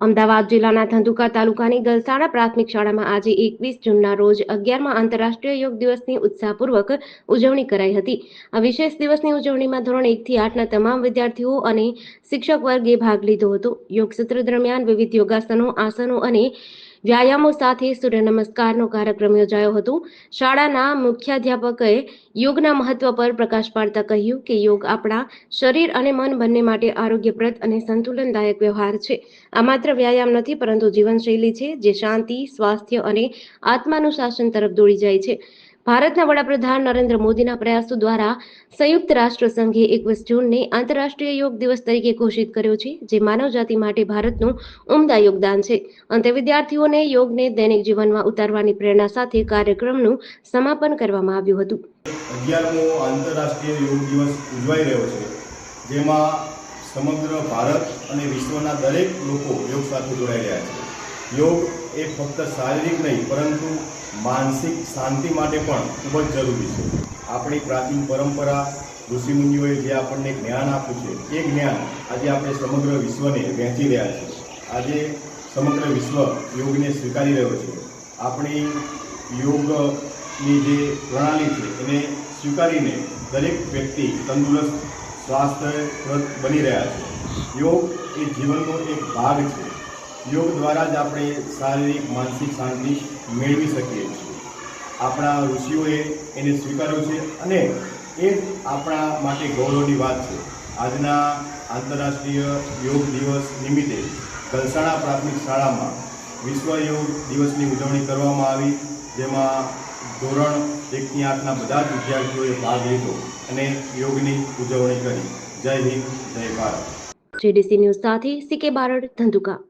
અમદાવાદ જિલ્લાના ધંધુકા તાલુકાની ગલસાણા પ્રાથમિક શાળામાં આજે એકવીસ જૂનના રોજ અગિયારમાં આંતરરાષ્ટ્રીય યોગ દિવસની ઉત્સાહપૂર્વક ઉજવણી કરાઈ હતી. આ વિશેષ દિવસની ઉજવણીમાં ધોરણ એકથી આઠના તમામ વિદ્યાર્થીઓ અને શિક્ષક વર્ગે ભાગ લીધો હતો. યોગ સત્ર દરમિયાન વિવિધ યોગાસનો, આસનો અને વ્યાયામો સાથે સૂર્ય નમસ્કારનો કાર્યક્રમ યોજાયો હતો. શાળાના મુખ્યાધ્યાપકે યોગના મહત્વ પર પ્રકાશ પાડતા કહ્યું કે યોગ આપણા શરીર અને મન બંને માટે આરોગ્યપ્રદ અને સંતુલનદાયક વ્યવહાર છે. આ માત્ર વ્યાયામ નથી, પરંતુ જીવનશૈલી છે, જે શાંતિ, સ્વાસ્થ્ય અને આત્માનુશાસન તરફ દોડી જાય છે. ભારતના વડાપ્રધાન નરેન્દ્ર મોદીના પ્રયાસો દ્વારા સંયુક્ત રાષ્ટ્ર સંઘે એકવીસ જૂનને આંતરરાષ્ટ્રીય યોગ દિવસ તરીકે ઘોષિત કર્યો છે, જે માનવજાતિ માટે ભારતનું ઉમદા યોગદાન છે. અંતે વિદ્યાર્થીઓને યોગને દૈનિક જીવનમાં ઉતારવાની પ્રેરણા સાથે કાર્યક્રમનું સમાપન કરવામાં આવ્યું હતું. અગિયારમો આંતરરાષ્ટ્રીય યોગ દિવસ ઉજવાઈ રહ્યો છે, જેમાં સમગ્ર ભારત અને વિશ્વના દરેક લોકો યોગ સાથે જોડાઈ રહ્યા છે. યોગ એ ફક્ત શારીરિક નહીં, પરંતુ માનસિક શાંતિ માટે પણ ખૂબ જ જરૂરી છે. આપણી પ્રાચીન પરંપરા ઋષિમુનિઓએ જે આપણને જ્ઞાન આપ્યું છે, એ જ્ઞાન આજે આપણે સમગ્ર વિશ્વને વહેંચી રહ્યા છીએ. આજે સમગ્ર વિશ્વ યોગને સ્વીકારી રહ્યો છે. આપણી યોગની જે પ્રણાલી છે, એને સ્વીકારીને દરેક વ્યક્તિ તંદુરસ્ત, સ્વાસ્થ્યપ્રદ બની રહ્યા છે. યોગ એ જીવનનો એક ભાગ છે. યોગ દ્વારા જ આપણે શારીરિક, માનસિક શાંતિ મેળવી શકીએ છીએ. આપણા ઋષિઓએ એને સ્વીકાર્યો છે અને એ આપણા માટે ગૌરવની વાત છે. આજના આંતરરાષ્ટ્રીય યોગ દિવસ નિમિત્તે કલસાણા પ્રાથમિક શાળામાં વિશ્વ યોગ દિવસની ઉજવણી કરવામાં આવી, જેમાં ધોરણ એકથી આઠના બધા જ વિદ્યાર્થીઓએ ભાગ લીધો અને યોગની ઉજવણી કરી. જય હિન્દ, જય ભારત. જેડીસી ન્યૂઝ સાથે સીકે બારડ ધંધુકા.